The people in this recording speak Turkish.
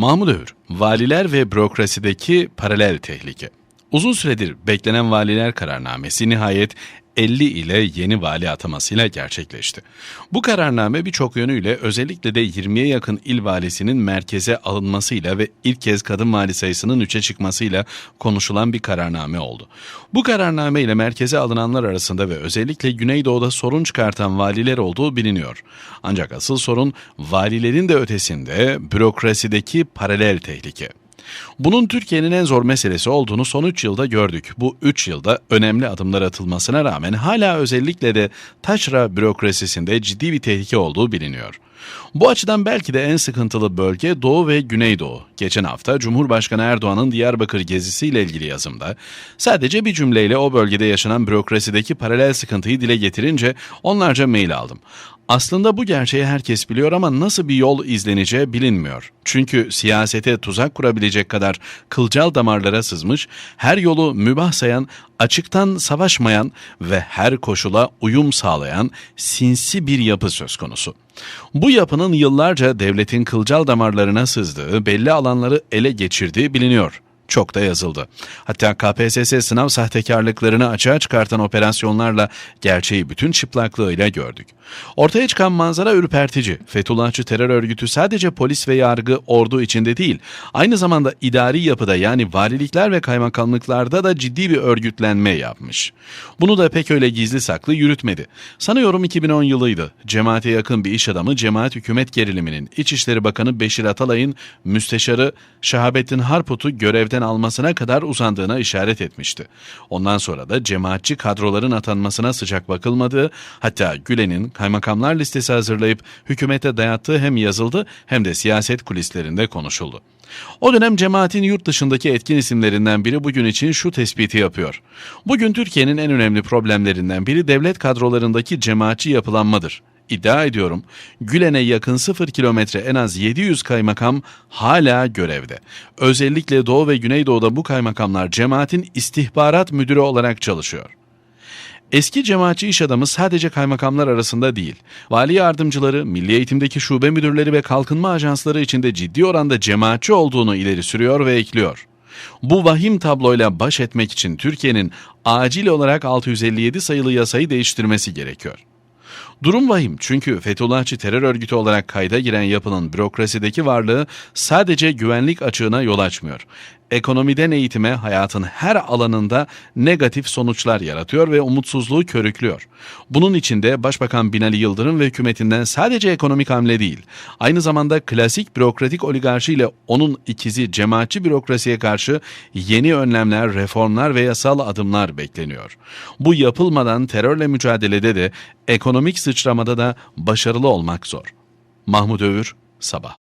Mahmut Övür, valiler ve bürokrasideki paralel tehlike. Uzun süredir beklenen valiler kararnamesi nihayet 50 ile yeni vali atamasıyla gerçekleşti. Bu kararname birçok yönüyle özellikle de 20'ye yakın il valisinin merkeze alınmasıyla ve ilk kez kadın vali sayısının 3'e çıkmasıyla konuşulan bir kararname oldu. Bu kararname ile merkeze alınanlar arasında ve özellikle Güneydoğu'da sorun çıkartan valiler olduğu biliniyor. Ancak asıl sorun valilerin de ötesinde bürokrasideki paralel tehlike. Bunun Türkiye'nin en zor meselesi olduğunu son 3 yılda gördük. Bu 3 yılda önemli adımlar atılmasına rağmen hala özellikle de taşra bürokrasisinde ciddi bir tehlike olduğu biliniyor. Bu açıdan belki de en sıkıntılı bölge Doğu ve Güneydoğu. Geçen hafta Cumhurbaşkanı Erdoğan'ın Diyarbakır gezisiyle ilgili yazımda sadece bir cümleyle o bölgede yaşanan bürokrasideki paralel sıkıntıyı dile getirince onlarca mail aldım. Aslında bu gerçeği herkes biliyor ama nasıl bir yol izleneceği bilinmiyor. Çünkü siyasete tuzak kurabilecek kadar kılcal damarlara sızmış, her yolu mübah sayan, açıktan savaşmayan ve her koşula uyum sağlayan sinsi bir yapı söz konusu. Bu yapının yıllarca devletin kılcal damarlarına sızdığı, belli alanları ele geçirdiği biliniyor çok da yazıldı. Hatta KPSS sınav sahtekarlıklarını açığa çıkartan operasyonlarla gerçeği bütün çıplaklığıyla gördük. Ortaya çıkan manzara ürpertici. Fethullahçı terör örgütü sadece polis ve yargı ordu içinde değil, aynı zamanda idari yapıda yani valilikler ve kaymakamlıklarda da ciddi bir örgütlenme yapmış. Bunu da pek öyle gizli saklı yürütmedi. Sanıyorum 2010 yılıydı. Cemaate yakın bir iş adamı cemaat hükümet geriliminin İçişleri Bakanı Beşir Atalay'ın müsteşarı Şahabettin Harput'u görevden görevden almasına kadar uzandığına işaret etmişti. Ondan sonra da cemaatçi kadroların atanmasına sıcak bakılmadığı, hatta Gülen'in kaymakamlar listesi hazırlayıp hükümete dayattığı hem yazıldı hem de siyaset kulislerinde konuşuldu. O dönem cemaatin yurt dışındaki etkin isimlerinden biri bugün için şu tespiti yapıyor. Bugün Türkiye'nin en önemli problemlerinden biri devlet kadrolarındaki cemaatçi yapılanmadır. İddia ediyorum Gülen'e yakın 0 kilometre en az 700 kaymakam hala görevde. Özellikle Doğu ve Güneydoğu'da bu kaymakamlar cemaatin istihbarat müdürü olarak çalışıyor. Eski cemaatçi iş adamı sadece kaymakamlar arasında değil, vali yardımcıları, milli eğitimdeki şube müdürleri ve kalkınma ajansları içinde ciddi oranda cemaatçi olduğunu ileri sürüyor ve ekliyor. Bu vahim tabloyla baş etmek için Türkiye'nin acil olarak 657 sayılı yasayı değiştirmesi gerekiyor. Durum vahim çünkü Fethullahçı terör örgütü olarak kayda giren yapının bürokrasideki varlığı sadece güvenlik açığına yol açmıyor ekonomiden eğitime hayatın her alanında negatif sonuçlar yaratıyor ve umutsuzluğu körüklüyor. Bunun içinde Başbakan Binali Yıldırım ve hükümetinden sadece ekonomik hamle değil, aynı zamanda klasik bürokratik oligarşi ile onun ikizi cemaatçi bürokrasiye karşı yeni önlemler, reformlar ve yasal adımlar bekleniyor. Bu yapılmadan terörle mücadelede de ekonomik sıçramada da başarılı olmak zor. Mahmut Övür, Sabah